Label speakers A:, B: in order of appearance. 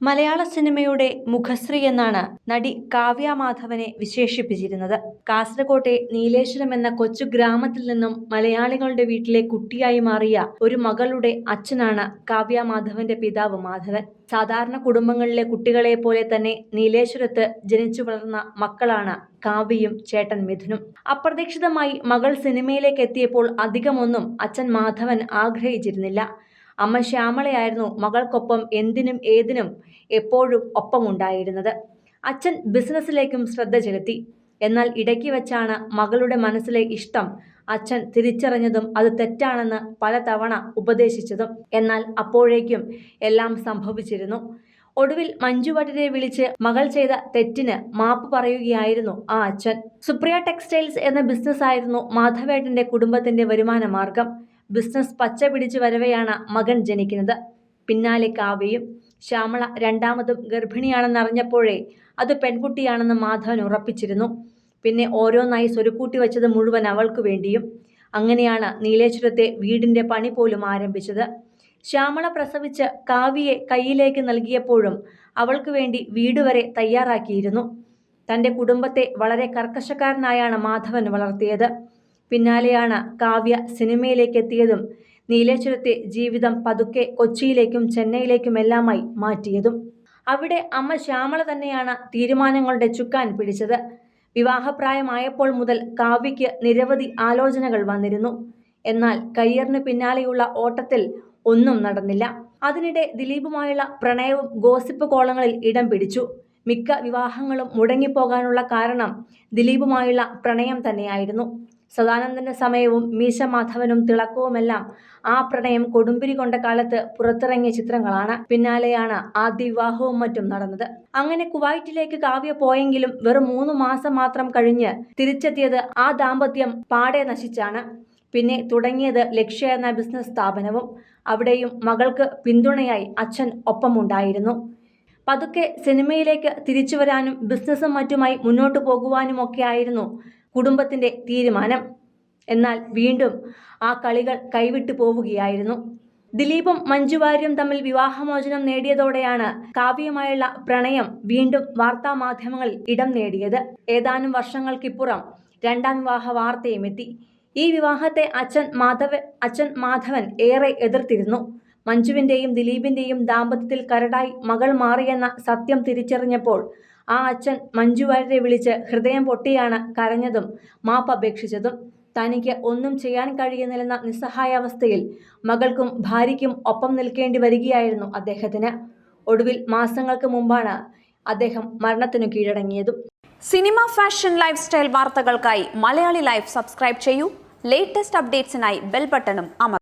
A: മലയാള സിനിമയുടെ മുഖശ്രീ എന്നാണ് നടി കാവ്യ മാധവനെ വിശേഷിപ്പിച്ചിരുന്നത്. കാസർകോട്ടെ നീലേശ്വരം എന്ന കൊച്ചു ഗ്രാമത്തിൽ നിന്നും മലയാളികളുടെ വീട്ടിലെ കുട്ടിയായി മാറിയ ഒരു മകളുടെ അച്ഛനാണ് കാവ്യ മാധവന്റെ പിതാവ് മാധവൻ. സാധാരണ കുടുംബങ്ങളിലെ കുട്ടികളെ പോലെ തന്നെ നീലേശ്വരത്ത് ജനിച്ചു വളർന്ന മക്കളാണ് കാവ്യയും ചേട്ടൻ മിഥുനും. അപ്രതീക്ഷിതമായി മകൾ സിനിമയിലേക്ക് എത്തിയപ്പോൾ അധികമൊന്നും അച്ഛൻ മാധവൻ ആഗ്രഹിച്ചിരുന്നില്ല. അമ്മ ശ്യാമളയായിരുന്നു മകൾക്കൊപ്പം എന്തിനും ഏതിനും എപ്പോഴും ഒപ്പമുണ്ടായിരുന്നത്. അച്ഛൻ ബിസിനസ്സിലേക്കും ശ്രദ്ധ ചെലുത്തി. എന്നാൽ ഇടയ്ക്ക് വെച്ചാണ് മകളുടെ മനസ്സിലെ ഇഷ്ടം അച്ഛൻ തിരിച്ചറിഞ്ഞതും അത് തെറ്റാണെന്ന് പലതവണ ഉപദേശിച്ചതും. എന്നാൽ അപ്പോഴേക്കും എല്ലാം സംഭവിച്ചിരുന്നു. ഒടുവിൽ മഞ്ജു വാര്യരെ വിളിച്ച് മകൾ ചെയ്ത തെറ്റിന് മാപ്പ് പറയുകയായിരുന്നു ആ അച്ഛൻ. സുപ്രിയ ടെക്സ്റ്റൈൽസ് എന്ന ബിസിനസ്സായിരുന്നു മാധവേട്ടന്റെ കുടുംബത്തിന്റെ വരുമാന മാർഗം ബിസിനസ് പച്ച പിടിച്ചു വരവെയാണ് മകൻ ജനിക്കുന്നത്. പിന്നാലെ കാവ്യയും ശ്യാമള രണ്ടാമതും ഗർഭിണിയാണെന്നറിഞ്ഞപ്പോഴേ അത് പെൺകുട്ടിയാണെന്ന് മാധവൻ ഉറപ്പിച്ചിരുന്നു. പിന്നെ ഓരോന്നായി സ്വരുക്കൂട്ടി വെച്ചത് മുഴുവൻ അവൾക്കു വേണ്ടിയും. അങ്ങനെയാണ് നീലേശ്വരത്തെ വീടിന്റെ പണി പോലും ആരംഭിച്ചത്. ശ്യാമള പ്രസവിച്ച് കാവ്യയെ കയ്യിലേക്ക് നൽകിയപ്പോഴും അവൾക്ക് വേണ്ടി വീട് വരെ തയ്യാറാക്കിയിരുന്നു. തന്റെ കുടുംബത്തെ വളരെ കർക്കശക്കാരനായാണ് മാധവൻ വളർത്തിയത്. പിന്നാലെയാണ് കാവ്യ സിനിമയിലേക്ക് എത്തിയതും നീലേശ്വരത്തെ ജീവിതം പതുക്കെ കൊച്ചിയിലേക്കും ചെന്നൈയിലേക്കുമെല്ലാമായി മാറ്റിയതും. അവിടെ അമ്മ ശ്യാമള തന്നെയാണ് തീരുമാനങ്ങളുടെ ചുക്കാൻ പിടിച്ചത്. വിവാഹപ്രായമായപ്പോൾ മുതൽ കാവ്യയ്ക്ക് നിരവധി ആലോചനകൾ വന്നിരുന്നു. എന്നാൽ കരിയറിന് പിന്നാലെയുള്ള ഓട്ടത്തിൽ ഒന്നും നടന്നില്ല. അതിനിടെ ദിലീപുമായുള്ള പ്രണയവും ഗോസിപ്പ് കോളങ്ങളിൽ ഇടം പിടിച്ചു. മിക്ക വിവാഹങ്ങളും മുടങ്ങിപ്പോകാനുള്ള കാരണം ദിലീപുമായുള്ള പ്രണയം തന്നെയായിരുന്നു. സദാനന്ദന്റെ സമയവും മീശ മാധവനും തിളക്കവുമെല്ലാം ആ പ്രണയം കൊടുമ്പിരി കൊണ്ട കാലത്ത് പുറത്തിറങ്ങിയ ചിത്രങ്ങളാണ്. പിന്നാലെയാണ് ആദ്യ വിവാഹവും മറ്റും നടന്നത്. അങ്ങനെ കുവൈറ്റിലേക്ക് കാവ്യ പോയെങ്കിലും വെറും മൂന്ന് മാസം മാത്രം കഴിഞ്ഞ് തിരിച്ചെത്തിയത് ആ ദാമ്പത്യം പാടെ നശിച്ചാണ്. പിന്നെ തുടങ്ങിയത് ലക്ഷ്യ എന്ന ബിസിനസ് സ്ഥാപനവും. അവിടെയും മകൾക്ക് പിന്തുണയായി അച്ഛൻ ഒപ്പമുണ്ടായിരുന്നു. പതുക്കെ സിനിമയിലേക്ക് തിരിച്ചു വരാനും ബിസിനസ്സും മറ്റുമായി മുന്നോട്ടു പോകുവാനുമൊക്കെയായിരുന്നു കുടുംബത്തിന്റെ തീരുമാനം. എന്നാൽ വീണ്ടും ആ കളികൾ കൈവിട്ടു പോവുകയായിരുന്നു. ദിലീപും മഞ്ജു വാര്യരും തമ്മിൽ വിവാഹമോചനം നേടിയതോടെയാണ് കാവ്യമായുള്ള പ്രണയം വീണ്ടും വാർത്താ മാധ്യമങ്ങളിൽ ഇടം നേടിയത്. ഏതാനും വർഷങ്ങൾക്കിപ്പുറം രണ്ടാം വിവാഹ വാർത്തയും എത്തി ഈ വിവാഹത്തെ അച്ഛൻ മാധവൻ അച്ഛൻ മാധവൻ ഏറെ എതിർത്തിരുന്നു. മഞ്ജുവിന്റെയും ദിലീപിന്റെയും ദാമ്പത്യത്തിൽ കരടായി മകൾ മാറിയെന്ന സത്യം തിരിച്ചറിഞ്ഞപ്പോൾ ആ അച്ഛൻ മഞ്ജു വാര്യരെ വിളിച്ച് ഹൃദയം പൊട്ടിയാണ് കരഞ്ഞതും മാപ്പപേക്ഷിച്ചതും തനിക്ക് ഒന്നും ചെയ്യാൻ കഴിയുന്നില്ലെന്ന നിസ്സഹായാവസ്ഥയിൽ മകൾക്കും ഭാര്യയ്ക്കും ഒപ്പം നിൽക്കേണ്ടി വരികയായിരുന്നു അദ്ദേഹത്തിന്. ഒടുവിൽ മാസങ്ങൾക്ക് മുമ്പാണ് അദ്ദേഹം മരണത്തിനു കീഴടങ്ങിയതും.
B: സിനിമ ഫാഷൻ ലൈഫ് സ്റ്റൈൽ വാർത്തകൾക്കായി മലയാളി ലൈഫ് സബ്സ്ക്രൈബ് ചെയ്യൂ. ലേറ്റസ്റ്റ് അപ്ഡേറ്റ്സിനായി ബെൽ ബട്ടണും അമർ